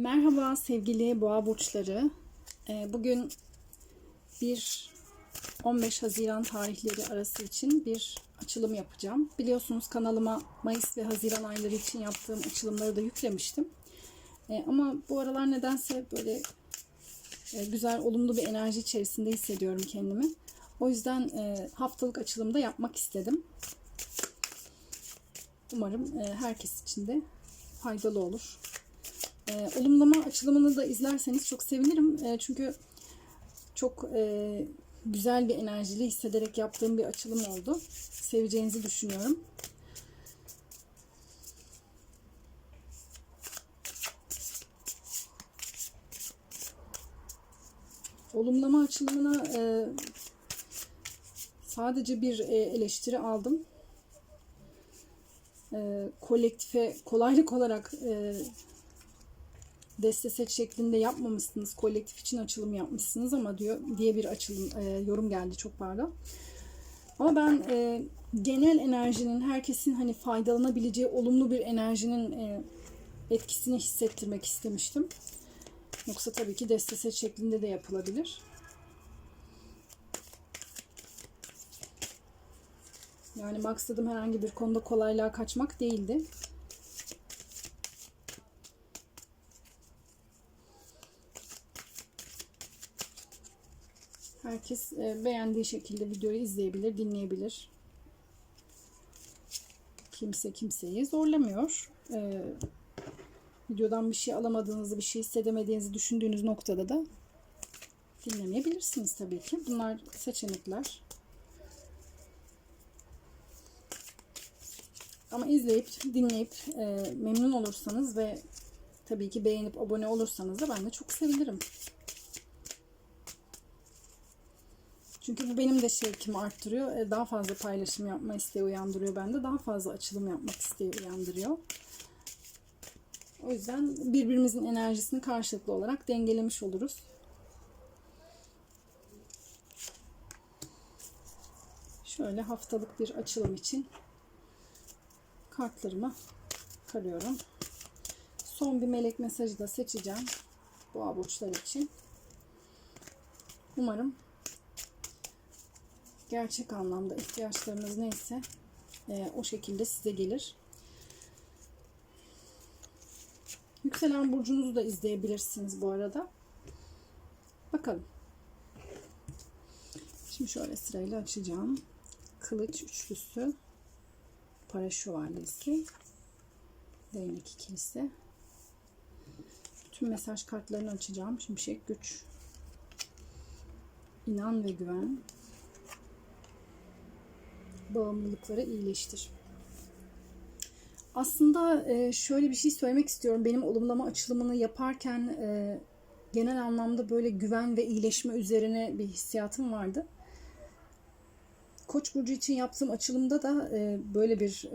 Merhaba sevgili boğa burçları. Ee, Bugün bir 15 Haziran tarihleri arası için bir açılım yapacağım. Biliyorsunuz kanalıma Mayıs ve Haziran ayları için yaptığım açılımları da yüklemiştim. Ee, Ama bu aralar nedense böyle e, güzel, olumlu bir enerji içerisinde hissediyorum kendimi. O yüzden e, haftalık açılımda yapmak istedim. Umarım e, herkes için de faydalı olur. E, olumlama açılımını da izlerseniz çok sevinirim. E, çünkü çok e, güzel bir enerjili hissederek yaptığım bir açılım oldu. Seveceğinizi düşünüyorum. Olumlama açılımına e, sadece bir e, eleştiri aldım. E, kolektife kolaylık olarak e, deste set şeklinde yapmamışsınız. Kolektif için açılım yapmışsınız ama diyor diye bir açılım e, yorum geldi çok pardon. Ama ben e, genel enerjinin herkesin hani faydalanabileceği olumlu bir enerjinin e, etkisini hissettirmek istemiştim. Yoksa tabii ki deste set şeklinde de yapılabilir. Yani maksadım herhangi bir konuda kolaylığa kaçmak değildi. Herkes e, beğendiği şekilde videoyu izleyebilir, dinleyebilir. Kimse kimseyi zorlamıyor. E, videodan bir şey alamadığınızı, bir şey hissedemediğinizi düşündüğünüz noktada da dinlemeyebilirsiniz tabii ki. Bunlar seçenekler. Ama izleyip, dinleyip e, memnun olursanız ve tabii ki beğenip abone olursanız da ben de çok sevinirim. Çünkü bu benim de şevkimi arttırıyor. E, Daha fazla paylaşım yapma isteği uyandırıyor bende. Daha fazla açılım yapmak isteği uyandırıyor. O yüzden birbirimizin enerjisini karşılıklı olarak dengelemiş oluruz. Şöyle haftalık bir açılım için kartlarımı karıyorum. Son bir melek mesajı da seçeceğim. Boğa burçları için. Umarım gerçek anlamda ihtiyaçlarınız neyse e, o şekilde size gelir. Yükselen burcunuzu da izleyebilirsiniz bu arada. Bakalım. Şimdi şöyle sırayla açacağım. Kılıç üçlüsü, para şövalyesi, değnek ikilisi. Tüm mesaj kartlarını açacağım. Şimşek güç, inan ve güven, bağımlılıkları iyileştir. Aslında e, şöyle bir şey söylemek istiyorum. Benim olumlama açılımını yaparken e, genel anlamda böyle güven ve iyileşme üzerine bir hissiyatım vardı. Koç burcu için yaptığım açılımda da e, böyle bir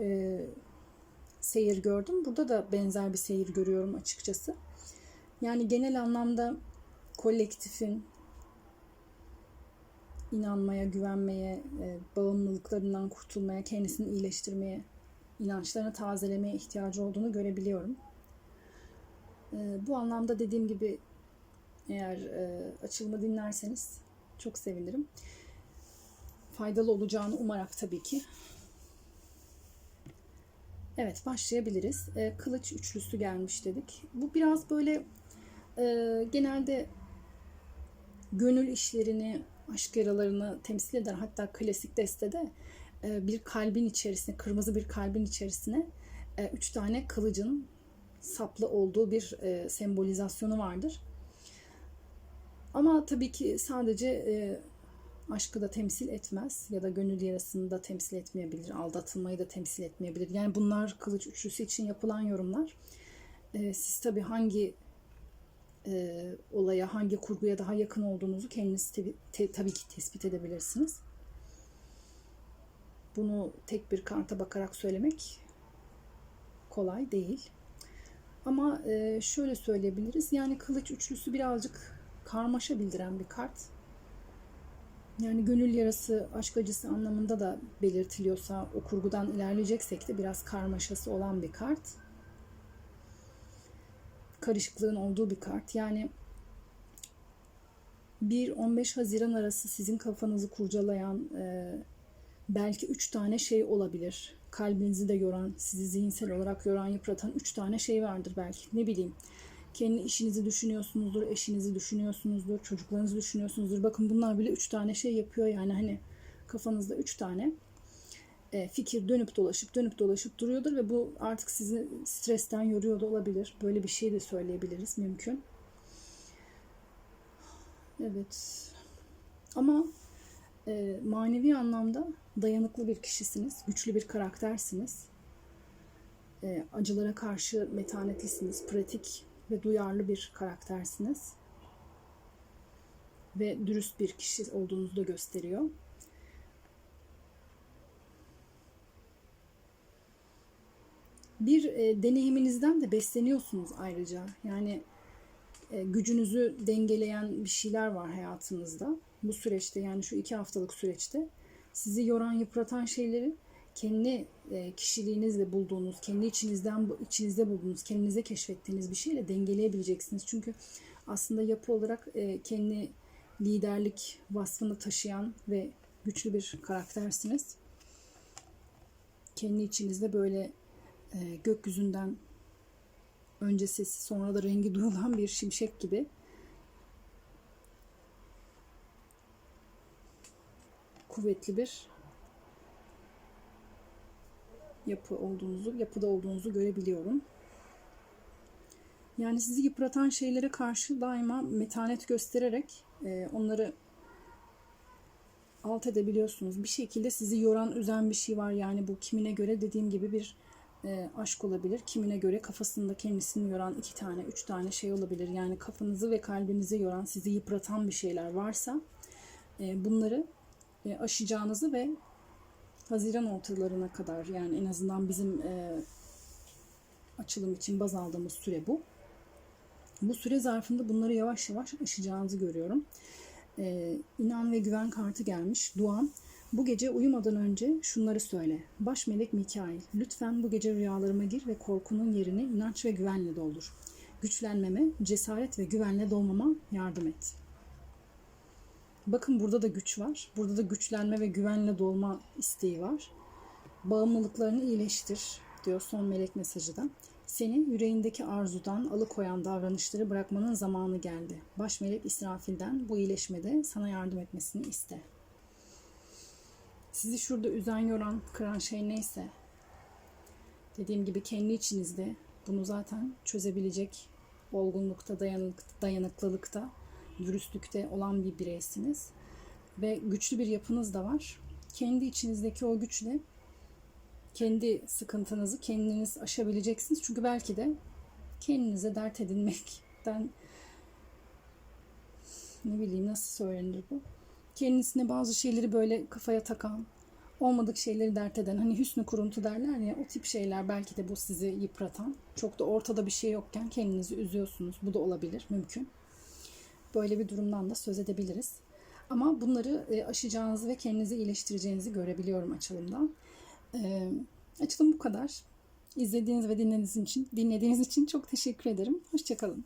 seyir gördüm. Burada da benzer bir seyir görüyorum açıkçası. Yani genel anlamda kolektifin, inanmaya, güvenmeye, e, bağımlılıklarından kurtulmaya, kendisini iyileştirmeye, inançlarını tazelemeye ihtiyacı olduğunu görebiliyorum. E, bu anlamda dediğim gibi eğer e, açılımı dinlerseniz çok sevinirim. Faydalı olacağını umarak tabii ki. Evet başlayabiliriz. Kılıç üçlüsü gelmiş dedik. Bu biraz böyle genelde gönül işlerini, aşk yaralarını temsil eden hatta klasik destede e, bir kalbin içerisine, kırmızı bir kalbin içerisine e, üç tane kılıcın saplı olduğu bir e, sembolizasyonu vardır. Ama tabii ki sadece aşkı da temsil etmez ya da gönül yarasını da temsil etmeyebilir, aldatılmayı da temsil etmeyebilir. Yani bunlar kılıç üçlüsü için yapılan yorumlar. Siz tabii hangi e, olaya, hangi kurguya daha yakın olduğunuzu kendiniz te, te, tabii ki tespit edebilirsiniz. Bunu tek bir karta bakarak söylemek kolay değil. Ama e, şöyle söyleyebiliriz. Yani kılıç üçlüsü birazcık karmaşa bildiren bir kart. Yani gönül yarası, aşk acısı anlamında da belirtiliyorsa o kurgudan ilerleyeceksek de biraz karmaşası olan bir kart karışıklığın olduğu bir kart. Yani 1-15 Haziran arası sizin kafanızı kurcalayan e, belki 3 tane şey olabilir. Kalbinizi de yoran, sizi zihinsel olarak yoran, yıpratan 3 tane şey vardır belki. Ne bileyim. Kendi işinizi düşünüyorsunuzdur, eşinizi düşünüyorsunuzdur, çocuklarınızı düşünüyorsunuzdur. Bakın bunlar bile 3 tane şey yapıyor yani hani kafanızda 3 tane fikir dönüp dolaşıp dönüp dolaşıp duruyordur ve bu artık sizi stresten yoruyor da olabilir. Böyle bir şey de söyleyebiliriz mümkün. Evet. Ama e, manevi anlamda dayanıklı bir kişisiniz, güçlü bir karaktersiniz. E, acılara karşı metanetlisiniz, pratik ve duyarlı bir karaktersiniz. Ve dürüst bir kişi olduğunuzu da gösteriyor. Bir e, deneyiminizden de besleniyorsunuz ayrıca. Yani e, gücünüzü dengeleyen bir şeyler var hayatınızda. Bu süreçte yani şu iki haftalık süreçte sizi yoran, yıpratan şeyleri kendi e, kişiliğinizle bulduğunuz, kendi içinizden içinizde bulduğunuz, kendinize keşfettiğiniz bir şeyle dengeleyebileceksiniz. Çünkü aslında yapı olarak e, kendi liderlik vasfını taşıyan ve güçlü bir karaktersiniz. Kendi içinizde böyle e, gökyüzünden önce sesi sonra da rengi duyulan bir şimşek gibi kuvvetli bir yapı olduğunuzu, yapıda olduğunuzu görebiliyorum. Yani sizi yıpratan şeylere karşı daima metanet göstererek e, onları alt edebiliyorsunuz. Bir şekilde sizi yoran, üzen bir şey var. Yani bu kimine göre dediğim gibi bir e, aşk olabilir. Kimine göre kafasında kendisini yoran iki tane, üç tane şey olabilir. Yani kafanızı ve kalbinizi yoran, sizi yıpratan bir şeyler varsa e, bunları e, aşacağınızı ve Haziran ortalarına kadar yani en azından bizim e, açılım için baz aldığımız süre bu. Bu süre zarfında bunları yavaş yavaş aşacağınızı görüyorum. E, inan ve güven kartı gelmiş. Duam. Bu gece uyumadan önce şunları söyle. Baş melek Mikail, lütfen bu gece rüyalarıma gir ve korkunun yerini inanç ve güvenle doldur. Güçlenmeme, cesaret ve güvenle dolmama yardım et. Bakın burada da güç var. Burada da güçlenme ve güvenle dolma isteği var. Bağımlılıklarını iyileştir diyor son melek mesajı da. Seni yüreğindeki arzudan alıkoyan davranışları bırakmanın zamanı geldi. Baş melek İsrafil'den bu iyileşmede sana yardım etmesini iste. Sizi şurada üzen, yoran, kıran şey neyse dediğim gibi kendi içinizde bunu zaten çözebilecek olgunlukta, dayanık, dayanıklılıkta, dürüstlükte olan bir bireysiniz. Ve güçlü bir yapınız da var. Kendi içinizdeki o güçle kendi sıkıntınızı kendiniz aşabileceksiniz. Çünkü belki de kendinize dert edinmekten ne bileyim nasıl söylenir bu? Kendisine bazı şeyleri böyle kafaya takan, olmadık şeyleri dert eden, hani hüsnü kuruntu derler ya o tip şeyler belki de bu sizi yıpratan. Çok da ortada bir şey yokken kendinizi üzüyorsunuz. Bu da olabilir, mümkün. Böyle bir durumdan da söz edebiliriz. Ama bunları e, aşacağınızı ve kendinizi iyileştireceğinizi görebiliyorum açılımdan. E, açılım bu kadar. İzlediğiniz ve dinlediğiniz için, dinlediğiniz için çok teşekkür ederim. Hoşçakalın.